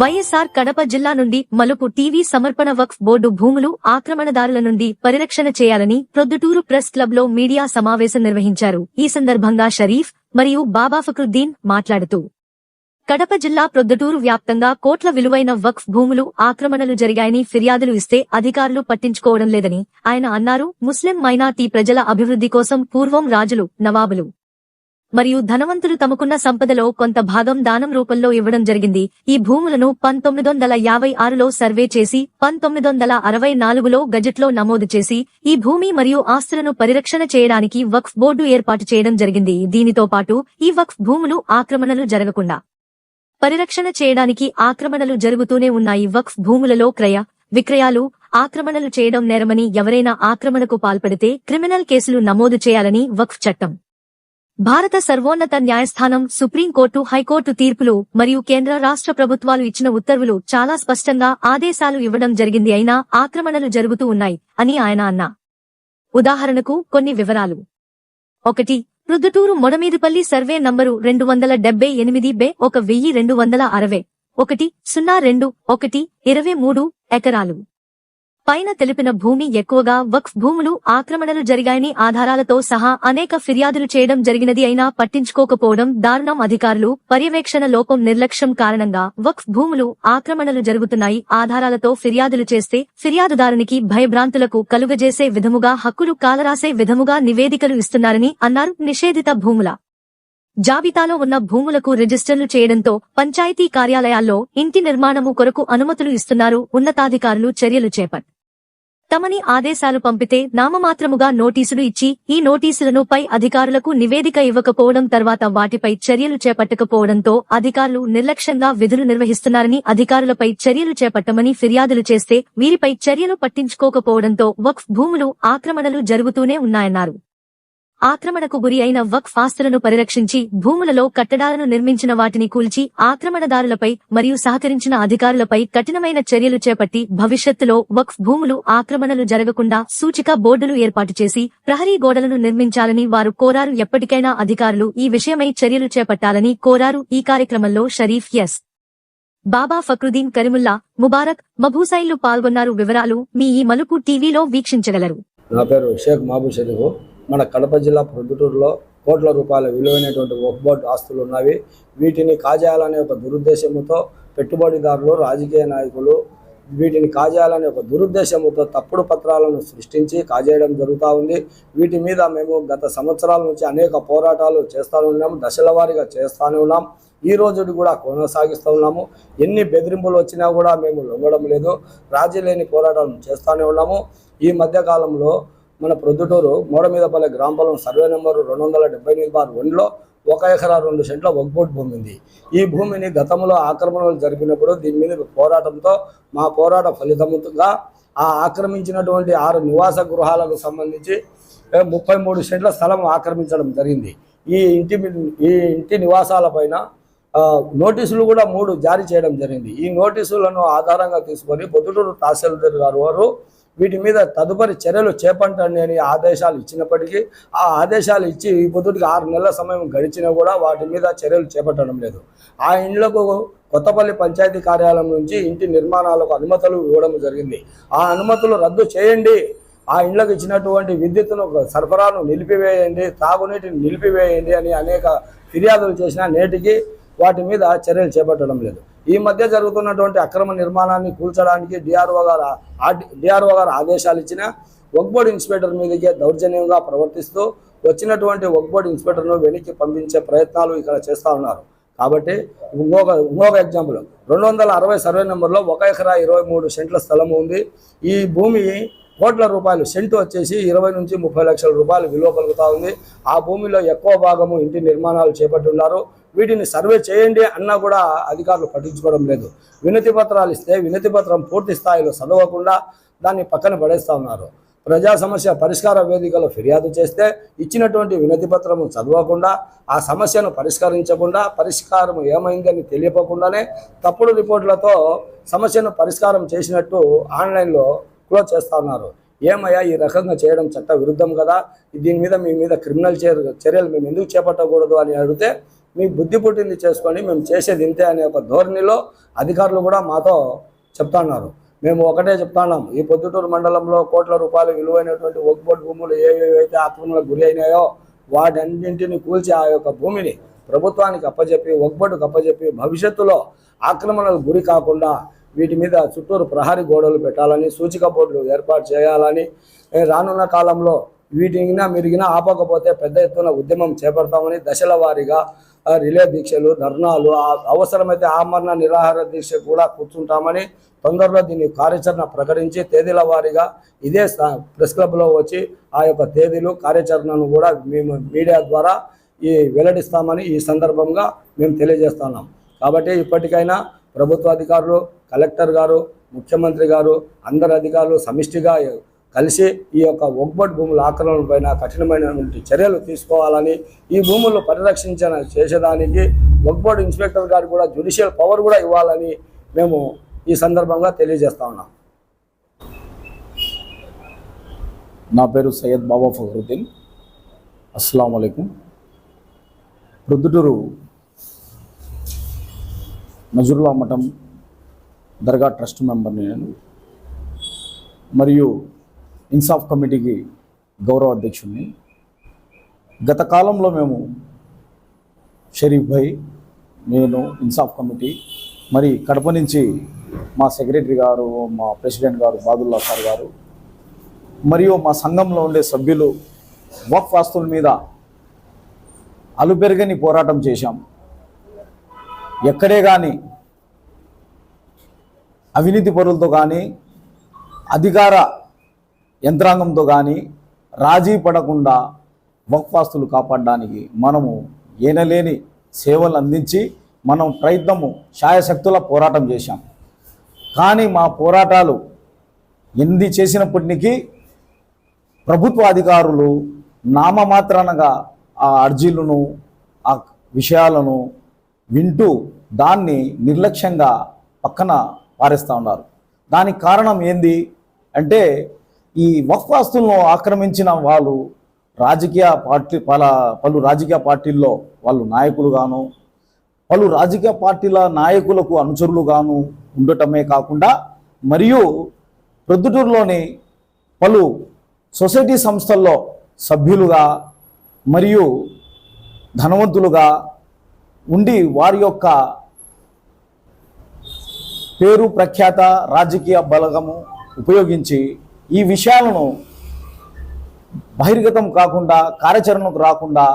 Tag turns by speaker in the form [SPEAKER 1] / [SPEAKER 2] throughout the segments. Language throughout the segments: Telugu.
[SPEAKER 1] వైఎస్ఆర్ కడప జిల్లా నుండి మలుపు టీవీ సమర్పణ వక్ఫ్ బోర్డు భూములు ఆక్రమణదారుల నుండి పరిరక్షణ చేయాలని ప్రొద్దుటూరు ప్రెస్ క్లబ్లో మీడియా సమావేశం నిర్వహించారు. ఈ సందర్భంగా షరీఫ్ మరియు బాబా ఫక్రుద్దీన్ మాట్లాడుతూ కడప జిల్లా ప్రొద్దుటూరు వ్యాప్తంగా కోట్ల విలువైన వక్ఫ్ భూములు ఆక్రమణలు జరిగాయని ఫిర్యాదులు ఇస్తే అధికారులు పట్టించుకోవడం లేదని ఆయన అన్నారు. ముస్లిం మైనార్టీ ప్రజల అభివృద్ధి కోసం పూర్వం రాజులు నవాబులు మరియు ధనవంతులు తమకున్న సంపదలో కొంత భాగం దానం రూపంలో ఇవ్వడం జరిగింది. ఈ భూములను పంతొమ్మిది వందల యాభై ఆరులో సర్వే చేసి పంతొమ్మిది వందల అరవై నాలుగులో గజెట్లో నమోదు చేసి ఈ భూమి మరియు ఆస్తులను పరిరక్షణ చేయడానికి వక్ఫ్ బోర్డు ఏర్పాటు చేయడం జరిగింది. దీనితో పాటు ఈ వక్ఫ్ భూములు ఆక్రమణలు జరగకుండా పరిరక్షణ చేయడానికి ఆక్రమణలు జరుగుతూనే ఉన్నాయి. వక్ఫ్ భూములలో క్రయ విక్రయాలు ఆక్రమణలు చేయడం నేరమని ఎవరైనా ఆక్రమణకు పాల్పడితే క్రిమినల్ కేసులు నమోదు చేయాలని వక్ఫ్ చట్టం భారత సర్వోన్నత న్యాయస్థానం సుప్రీంకోర్టు హైకోర్టు తీర్పులు మరియు కేంద్ర రాష్ట్ర ప్రభుత్వాలు ఇచ్చిన ఉత్తర్వులు చాలా స్పష్టంగా ఆదేశాలు ఇవ్వడం జరిగింది అయినా ఆక్రమణలు జరుగుతూ ఉన్నాయి అని ఆయన అన్నా. ఉదాహరణకు కొన్ని వివరాలు. ఒకటి రుద్దుటూరు మొడమీదిపల్లి సర్వే నంబరు రెండు వందల డెబ్బై ఎనిమిది బే ఒక వెయ్యి రెండు వందల అరవై. ఒకటి సున్నా రెండు ఒకటి ఇరవై మూడు ఎకరాలు. పైన తెలిపిన భూమి ఎక్కువగా వక్ఫ్ భూములు ఆక్రమణలు జరిగాయని ఆధారాలతో సహా అనేక ఫిర్యాదులు చేయడం జరిగినది అయినా పట్టించుకోకపోవడం దారుణం. అధికారులు పర్యవేక్షణ లోపం నిర్లక్ష్యం కారణంగా వక్ఫ్ భూములు ఆక్రమణలు జరుగుతున్నాయి. ఆధారాలతో ఫిర్యాదులు చేస్తే ఫిర్యాదుదారునికి భయభ్రాంతులకు కలుగజేసే విధముగా హక్కులు కాలరాసే విధముగా నివేదికలు ఇస్తున్నారని అన్నారు నిషేధిత భూముల జాబితాలో ఉన్న భూములకు రిజిస్టర్లు చేయడంతో పంచాయతీ కార్యాలయాల్లో ఇంటి నిర్మాణము కొరకు అనుమతులు ఇస్తున్నారు. ఉన్నతాధికారులు చర్యలు చేపట్ తమని ఆదేశాలు పంపితే నామమాత్రముగా నోటీసులు ఇచ్చి ఈ నోటీసులను పై అధికారులకు నివేదిక ఇవ్వకపోవడం తర్వాత వాటిపై చర్యలు చేపట్టకపోవడంతో అధికారులు నిర్లక్ష్యంగా విధులు నిర్వహిస్తున్నారని అధికారులపై చర్యలు చేపట్టమని ఫిర్యాదులు చేస్తే వీరిపై చర్యలు పట్టించుకోకపోవడంతో వక్ఫ్ భూములు ఆక్రమణలు జరుగుతూనే ఉన్నాయన్నారు. ఆక్రమణకు గురి అయిన వక్ఫ్ ఆస్తులను పరిరక్షించి భూములలో కట్టడాలను నిర్మించిన వాటిని కూల్చి ఆక్రమణదారులపై మరియు సహకరించిన అధికారులపై కఠినమైన చర్యలు చేపట్టి భవిష్యత్తులో వక్ఫ్ భూములు ఆక్రమణలు జరగకుండా సూచిక బోర్డులు ఏర్పాటు చేసి ప్రహరీ గోడలను నిర్మించాలని వారు కోరారు. ఎప్పటికైనా అధికారులు ఈ విషయమై చర్యలు చేపట్టాలని కోరారు. ఈ కార్యక్రమంలో షరీఫ్ ఎస్. బాబా ఫక్రుద్దీన్ కరిముల్లా ముబారక్ మభూసైన్లు పాల్గొన్నారు. వివరాలు మీ ఈ మలుపు టీవీలో వీక్షించగలరు.
[SPEAKER 2] నా పేరు షేక్ మహబూబ్ షరీఫ్ మన కడప జిల్లా ప్రొద్దుటూరులో కోట్ల రూపాయల విలువైనటువంటి వక్ఫ్ ఆస్తులు ఉన్నవి. వీటిని కాజేయాలనే ఒక దురుద్దేశంతో పెట్టుబడిదారులు రాజకీయ నాయకులు వీటిని కాజేయాలనే ఒక దురుద్దేశంతో తప్పుడు పత్రాలను సృష్టించి కాజేయడం జరుగుతూ ఉంది. వీటి మీద మేము గత సంవత్సరాల నుంచి అనేక పోరాటాలు చేస్తూనే ఉన్నాము దశల వారీగా చేస్తూనే ఉన్నాం ఈ రోజు కూడా కొనసాగిస్తూ ఉన్నాము. ఎన్ని బెదిరింపులు వచ్చినా కూడా మేము లొంగడం లేదు. రాజీ లేని పోరాటాలు చేస్తూనే ఉన్నాము. ఈ మధ్యకాలంలో మన ప్రొద్దుటూరు మూడమీదపల్లి గ్రామ పొలం సర్వే నెంబరు రెండు వందల డెబ్బై ఎనిమిది బార్ వన్లో ఒక ఎకరా రెండు సెంట్ల వగ్బోట్ భూమి ఉంది. ఈ భూమిని గతంలో ఆక్రమణలు జరిపినప్పుడు దీని మీద పోరాటంతో మా పోరాట ఫలితంగా ఆ ఆక్రమించినటువంటి ఆరు నివాస గృహాలకు సంబంధించి ముప్పై మూడు సెంట్ల స్థలం ఆక్రమించడం జరిగింది. ఈ ఇంటి ఈ ఇంటి నివాసాలపైన పైన నోటీసులు కూడా మూడు జారీ చేయడం జరిగింది. ఈ నోటీసులను ఆధారంగా తీసుకొని పొద్దుటూరు తహసీల్దార్ గారు వారు వీటి మీద తదుపరి చర్యలు చేపట్టండి అని ఆదేశాలు ఇచ్చినప్పటికీ ఆ ఆదేశాలు ఇచ్చి ఈ పొద్దుటికి ఆరు నెలల సమయం గడిచినా కూడా వాటి మీద చర్యలు చేపట్టడం లేదు. ఆ ఇండ్లకు కొత్తపల్లి పంచాయతీ కార్యాలయం నుంచి ఇంటి నిర్మాణాలకు అనుమతులు ఇవ్వడం జరిగింది. ఆ అనుమతులు రద్దు చేయండి. ఆ ఇండ్లకు ఇచ్చినటువంటి విద్యుత్తును సరఫరాను నిలిపివేయండి తాగునీటిని నిలిపివేయండి అని అనేక ఫిర్యాదులు చేసినా నేటికి వాటి మీద చర్యలు చేపట్టడం లేదు. ఈ మధ్య జరుగుతున్నటువంటి అక్రమ నిర్మాణాన్ని కూల్చడానికి డిఆర్ఓ గారు డిఆర్ఓ గారు ఆదేశాలు ఇచ్చిన వక్బోర్డ్ ఇన్స్పెక్టర్ మీదకే దౌర్జన్యంగా ప్రవర్తిస్తూ వచ్చినటువంటి వక్బోర్డ్ ఇన్స్పెక్టర్ను వెనక్కి పంపించే ప్రయత్నాలు ఇక్కడ చేస్తూ ఉన్నారు. కాబట్టి ఇంకొక ఇంకొక ఎగ్జాంపుల్. రెండు వందల అరవై సర్వే నెంబర్లో ఒక ఎకరా ఇరవై మూడు సెంట్ల స్థలం ఉంది. ఈ భూమి కోట్ల రూపాయలు సెంటు వచ్చేసి ఇరవై నుంచి ముప్పై లక్షల రూపాయలు విలువ కలుగుతూ ఉంది. ఆ భూమిలో ఎక్కువ భాగము ఇంటి నిర్మాణాలు చేపట్టున్నారు వీటిని సర్వే చేయండి అన్నా కూడా అధికారులు పట్టించుకోవడం లేదు. వినతి పత్రాలు ఇస్తే వినతి పత్రం పూర్తి స్థాయిలో చదవకుండా దాన్ని పక్కన పడేస్తూ ఉన్నారు. ప్రజా సమస్య పరిష్కార వేదికలో ఫిర్యాదు చేస్తే ఇచ్చినటువంటి వినతి పత్రము చదవకుండా ఆ సమస్యను పరిష్కరించకుండా పరిష్కారం ఏమైందని తెలియకుండానే తప్పుడు రిపోర్టులతో సమస్యను పరిష్కారం చేసినట్టు ఆన్లైన్లో క్లోజ్ చేస్తూ ఉన్నారు. ఏమయ్యా ఈ రకంగా చేయడం చట్ట విరుద్ధం కదా? దీని మీద మీ మీద క్రిమినల్ చర్యలు మేము ఎందుకు చేపట్టకూడదు అని అడిగితే మీ బుద్ధి పుట్టింది చేసుకొని మేము చేసేది ఇంతే అనే ఒక ధోరణిలో అధికారులు కూడా మాతో చెప్తున్నారు మేము ఒకటే చెప్తున్నాం ఈ పొద్దుటూరు మండలంలో కోట్ల రూపాయలు విలువైనటువంటి ఒక్బోర్డ్ భూములు ఏవేవైతే ఆక్రమణలకు గురి అయినాయో వాటన్నింటిని కూల్చి ఆ యొక్క భూమిని ప్రభుత్వానికి అప్పజెప్పి ఒక్బోర్డుకు అప్పచెప్పి భవిష్యత్తులో ఆక్రమణలకు గురి కాకుండా వీటి మీద చుట్టూరు ప్రహరీ గోడలు పెట్టాలని సూచిక బోర్డులు ఏర్పాటు చేయాలని రానున్న కాలంలో వీటిని మిరిగినా ఆపకపోతే పెద్ద ఎత్తున ఉద్యమం చేపడతామని దశల వారీగా రిలే దీక్షలు ధర్నాలు అవసరమైతే ఆమరణ నిరాహార దీక్ష కూడా కూర్చుంటామని తొందరలో దీని కార్యాచరణ ప్రకటించి తేదీల వారీగా ఇదే ప్రెస్ క్లబ్లో వచ్చి ఆ యొక్క తేదీలు కార్యాచరణను కూడా మేము మీడియా ద్వారా ఈ వెల్లడిస్తామని ఈ సందర్భంగా మేము తెలియజేస్తున్నాం. కాబట్టి ఇప్పటికైనా ప్రభుత్వ అధికారులు కలెక్టర్ గారు ముఖ్యమంత్రి గారు అందరు అధికారులు సమిష్టిగా కలిసి ఈ యొక్క ఒగ్బట్ భూముల ఆక్రమణ పైన కఠినమైనటువంటి చర్యలు తీసుకోవాలని ఈ భూములు పరిరక్షించిన చేసేదానికి ఒగ్బట్ ఇన్స్పెక్టర్ గారు కూడా జ్యుడిషియల్ పవర్ కూడా ఇవ్వాలని మేము ఈ సందర్భంగా తెలియజేస్తా ఉన్నాం.
[SPEAKER 3] నా పేరు సయ్యద్ బాబా ఫహరుద్దీన్ అస్సలం అయికం ప్రొద్దుటూరు నజరుల్లా మఠం దర్గా ట్రస్ట్ మెంబర్ని నేను మరియు ఇన్సాఫ్ కమిటీకి గౌరవ అధ్యక్షుడిని. గత కాలంలో మేము షరీఫ్ భాయ్ నేను ఇన్సాఫ్ కమిటీ మరి కడప నుంచి మా సెక్రటరీ గారు మా ప్రెసిడెంట్ గారు బాదుల్లా సార్ గారు మరియు మా సంఘంలో ఉండే సభ్యులు వక్ఫ్ ఆస్తుల మీద అలుపెరగని పోరాటం చేశాం. ఎక్కడే కానీ అవినీతి పరులతో కానీ అధికార యంత్రాంగంతో కానీ రాజీ పడకుండా వక్ఫాస్తులు కాపాడడానికి మనము ఏనలేని సేవలు అందించి మనం ప్రయత్నము ఛాయశక్తుల పోరాటం చేశాం. కానీ మా పోరాటాలు ఎన్ని చేసినప్పటికీ ప్రభుత్వ అధికారులు నామమాత్రానగా ఆ అర్జీలను ఆ విషయాలను వింటూ దాన్ని నిర్లక్ష్యంగా పక్కన పారేస్తూ ఉన్నారు. దానికి కారణం ఏంది అంటే ఈ వక్ఫ్ ఆస్తులను ఆక్రమించిన వాళ్ళు రాజకీయ పార్టీ పల పలు రాజకీయ పార్టీల్లో వాళ్ళు నాయకులుగాను పలు రాజకీయ పార్టీల నాయకులకు అనుచరులుగాను ఉండటమే కాకుండా మరియు ప్రొద్దుటూరులోని పలు సొసైటీ సంస్థల్లో సభ్యులుగా మరియు ధనవంతులుగా ఉండి వారి యొక్క పేరు ప్రఖ్యాత రాజకీయ బలగము ఉపయోగించి ఈ విషయాలను బహిర్గతం కాకుండా కార్యాచరణకు రాకుండా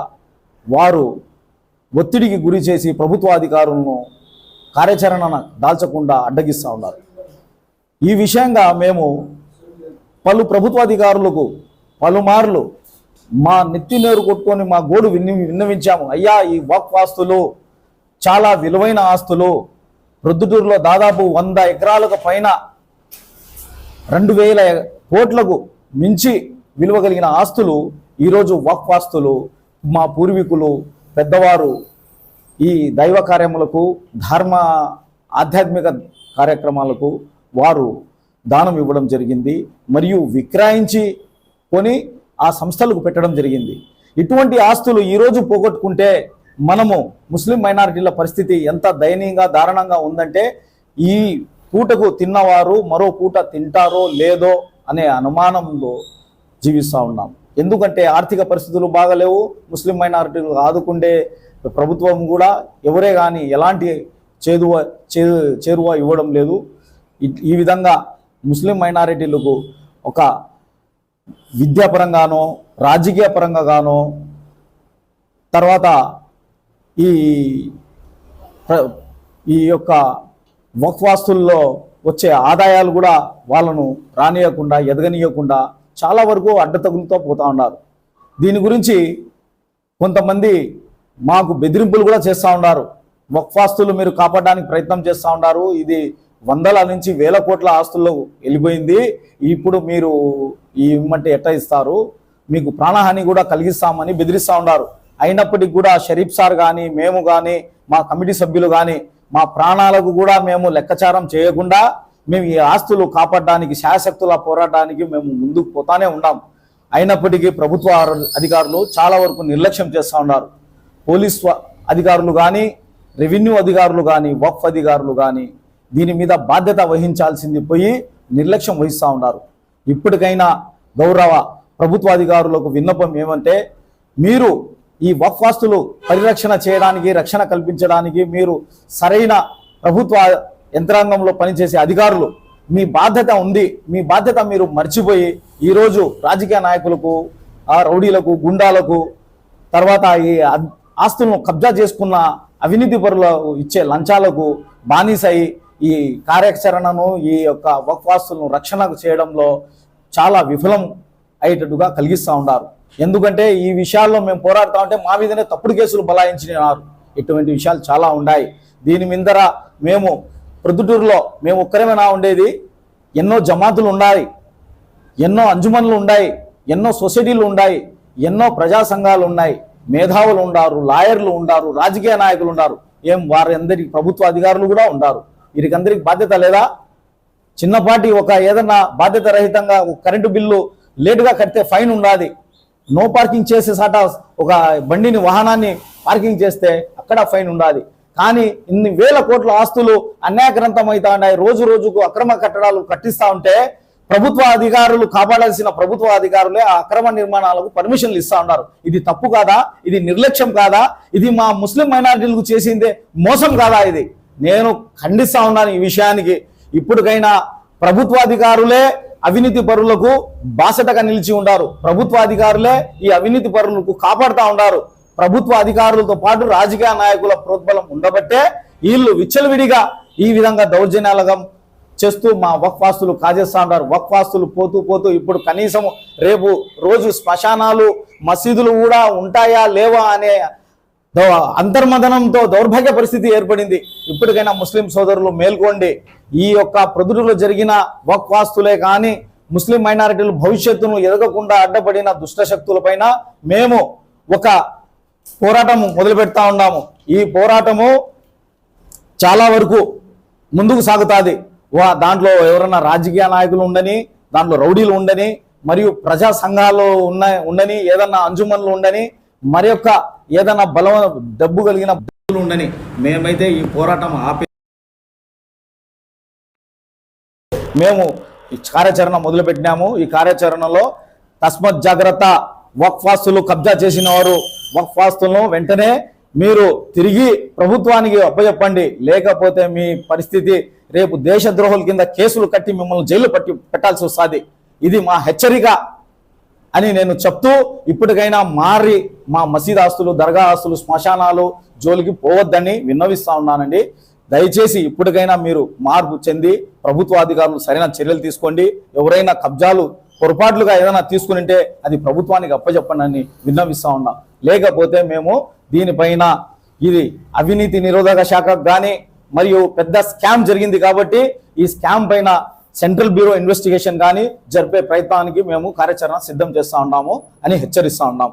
[SPEAKER 3] వారు ఒత్తిడికి గురి చేసి ప్రభుత్వాధికారులను కార్యాచరణ దాల్చకుండా అడ్డగిస్తూ ఉన్నారు. ఈ విషయంగా మేము పలు ప్రభుత్వాధికారులకు పలుమార్లు మా నెత్తి నేరు కొట్టుకొని మా గోడు విన్ని విన్నవించాము. అయ్యా ఈ వాక్ ఆస్తులు చాలా విలువైన ఆస్తులు. ప్రొద్దుటూరులో దాదాపు వంద ఎకరాలకు పైన రెండు వేల కోట్లకు మించి విలువ కలిగిన ఆస్తులు ఈరోజు వక్ఫ్ ఆస్తులు మా పూర్వీకులు పెద్దవారు ఈ దైవ కార్యములకు ధర్మ ఆధ్యాత్మిక కార్యక్రమాలకు వారు దానం ఇవ్వడం జరిగింది మరియు విక్రయించి కొని ఆ సంస్థలకు పెట్టడం జరిగింది. ఇటువంటి ఆస్తులు ఈరోజు పోగొట్టుకుంటే మనము ముస్లిం మైనారిటీల పరిస్థితి ఎంత దయనీయంగా దారుణంగా ఉందంటే ఈ పూటకు తిన్నవారు మరో పూట తింటారో లేదో అనే అనుమానంలో జీవిస్తూ ఉన్నాం. ఎందుకంటే ఆర్థిక పరిస్థితులు బాగలేవు ముస్లిం మైనారిటీలు ఆదుకుండే ప్రభుత్వం కూడా ఎవరే కానీ ఎలాంటి చేదువ చేరువ ఇవ్వడం లేదు. ఈ విధంగా ముస్లిం మైనారిటీలకు ఒక విద్యాపరంగానో రాజకీయ పరంగా గానో తర్వాత ఈ ఈ యొక్క వక్వాస్తుల్లో వచ్చే ఆదాయాలు కూడా వాళ్ళను రానియకుండా ఎదగనీయకుండా చాలా వరకు అడ్డతగులతో పోతూ ఉన్నారు. దీని గురించి కొంతమంది మాకు బెదిరింపులు కూడా చేస్తూ ఉన్నారు. వక్ఫాస్తులు మీరు కాపాడడానికి ప్రయత్నం చేస్తూ ఉన్నారు. ఇది వందల నుంచి వేల కోట్ల ఆస్తుల్లో వెళ్ళిపోయింది. ఇప్పుడు మీరు ఈ ఇమ్మంటే ఎట్ట ఇస్తారు? మీకు ప్రాణహాని కూడా కలిగిస్తామని బెదిరిస్తూ ఉన్నారు. అయినప్పటికీ కూడా షరీఫ్ సార్ కానీ మేము కానీ మా కమిటీ సభ్యులు కానీ మా ప్రాణాలకు కూడా మేము లెక్కచారం చేయకుండా మేము ఈ ఆస్తులు కాపాడడానికి శాశక్తుల పోరాటానికి మేము ముందుకు పోతానే ఉన్నాం. అయినప్పటికీ ప్రభుత్వ అధికారులు చాలా వరకు నిర్లక్ష్యం చేస్తూ ఉన్నారు. పోలీస్ అధికారులు కానీ రెవెన్యూ అధికారులు కానీ వక్ఫ్ అధికారులు కానీ దీని మీద బాధ్యత వహించాల్సింది పోయి నిర్లక్ష్యం వహిస్తూ ఉన్నారు. ఇప్పటికైనా గౌరవ ప్రభుత్వ అధికారులకు విన్నపం ఏమంటే మీరు ఈ వక్ఫ్ పరిరక్షణ చేయడానికి రక్షణ కల్పించడానికి మీరు సరైన ప్రభుత్వ యంత్రాంగంలో పనిచేసే అధికారులు మీ బాధ్యత ఉంది మీ బాధ్యత మీరు మర్చిపోయి ఈరోజు రాజకీయ నాయకులకు ఆ రౌడీలకు గుండాలకు తర్వాత ఈ ఆస్తులను కబ్జా చేసుకున్న అవినీతి పరులకు ఇచ్చే లంచాలకు బానిసై ఈ కార్యాచరణను ఈ యొక్క వక్వాస్తులను రక్షణకు రక్షణ చేయడంలో చాలా విఫలం అయ్యేటట్టుగా కలిగిస్తూ ఉన్నారు. ఎందుకంటే ఈ విషయాల్లో మేము పోరాడుతా ఉంటే మా మీదనే తప్పుడు కేసులు బలాయించినారు. ఇటువంటి విషయాలు చాలా ఉన్నాయి దీని మీదర మేము ప్రొద్దుటూరులో మేము ఒక్కరేమైనా ఉండేది. ఎన్నో జమాతులు ఉన్నాయి ఎన్నో అంజుమన్లు ఉన్నాయి ఎన్నో సొసైటీలు ఉన్నాయి ఎన్నో ప్రజా సంఘాలు ఉన్నాయి. మేధావులు ఉండారు లాయర్లు ఉండారు రాజకీయ నాయకులు ఉన్నారు ఏం వారందరికి ప్రభుత్వ అధికారులు కూడా ఉండారు. వీరికందరికి బాధ్యత లేదా? చిన్నపాటి ఒక ఏదన్నా బాధ్యత రహితంగా కరెంటు బిల్లు లేటుగా కడితే ఫైన్ ఉండాలి నో పార్కింగ్ చేసే సాట ఒక బండిని వాహనాన్ని పార్కింగ్ చేస్తే అక్కడ ఫైన్ ఉండాలి కానీ ఇన్ని వేల కోట్ల ఆస్తులు అన్యాగ్రంథం అవుతా ఉన్నాయి రోజు రోజుకు అక్రమ కట్టడాలు కట్టిస్తా ఉంటే ప్రభుత్వ అధికారులు కాపాడాల్సిన ప్రభుత్వ అధికారులే ఆ అక్రమ నిర్మాణాలకు పర్మిషన్లు ఇస్తా ఉన్నారు. ఇది తప్పు కాదా? ఇది నిర్లక్ష్యం కాదా? ఇది మా ముస్లిం మైనారిటీలకు చేసిందే మోసం కాదా ఇది? నేను ఖండిస్తా ఉన్నాను ఈ విషయానికి. ఇప్పటికైనా ప్రభుత్వ అధికారులే అవినీతి పరులకు బాసటగా నిలిచి ఉండారు. ప్రభుత్వ అధికారులే ఈ అవినీతి పరులకు కాపాడుతూ ఉండారు. ప్రభుత్వ అధికారులతో పాటు రాజకీయ నాయకుల ప్రోద్బలం ఉండబట్టే వీళ్ళు విచ్చలవిడిగా ఈ విధంగా దౌర్జన్యాలుగా చేస్తూ మా వక్వాస్తులు కాజేస్తా ఉంటారు వక్వాస్తులు పోతూ పోతూ ఇప్పుడు కనీసం రేపు రోజు శ్మశానాలు మసీదులు కూడా ఉంటాయా లేవా అనే అంతర్మదనంతో దౌర్భాగ్య పరిస్థితి ఏర్పడింది. ఇప్పటికైనా ముస్లిం సోదరులు మేల్కోండి. ఈ యొక్క ప్రొద్దుటూరులో జరిగిన వక్వాస్తులే కానీ ముస్లిం మైనారిటీలు భవిష్యత్తును ఎదగకుండా అడ్డపడిన దుష్ట శక్తులపైన మేము ఒక పోరాటము మొదలు పెడతా ఉన్నాము. ఈ పోరాటము చాలా వరకు ముందుకు సాగుతుంది. వా దాంట్లో ఎవరైనా రాజకీయ నాయకులు ఉండని దాంట్లో రౌడీలు ఉండని మరియు ప్రజా సంఘాలు ఉన్న ఉండని ఏదన్నా అంజుమన్లు ఉండని మరి యొక్క ఏదైనా బలం డబ్బు కలిగిన ఉండని మేమైతే ఈ పోరాటం ఆపే మేము ఈ కార్యాచరణ మొదలుపెట్టినాము. ఈ కార్యాచరణలో తస్మత్ జాగ్రత్త వక్ఫాస్తులు కబ్జా చేసిన వారు వక్ఫాస్తులను వెంటనే మీరు తిరిగి ప్రభుత్వానికి అప్పచెప్పండి లేకపోతే మీ పరిస్థితి రేపు దేశద్రోహుల కింద కేసులు కట్టి మిమ్మల్ని జైలు పట్టి పెట్టాల్సి వస్తుంది. ఇది మా హెచ్చరిక. అని నేను చెప్తూ ఇప్పటికైనా మారి మా మసీద్ ఆస్తులు దర్గా ఆస్తులు శ్మశానాలు జోలికి పోవద్దని విన్నవిస్తా ఉన్నానండి. దయచేసి ఇప్పటికైనా మీరు మార్పు చెంది ప్రభుత్వ అధికారులు సరైన చర్యలు తీసుకోండి. ఎవరైనా కబ్జాలు పొరపాట్లుగా ఏదైనా తీసుకునింటే అది ప్రభుత్వానికి అప్పచెప్పండి అని విన్నవిస్తా ఉన్నాం. లేకపోతే మేము దీనిపైన ఇది అవినీతి నిరోధక శాఖకు కానీ మరియు పెద్ద స్కామ్ జరిగింది కాబట్టి ఈ స్కామ్ పైన సెంట్రల్ బ్యూరో ఇన్వెస్టిగేషన్ కానీ జరిపే ప్రయత్నానికి మేము కార్యాచరణ సిద్ధం చేస్తా ఉన్నాము అని హెచ్చరిస్తా ఉన్నాం.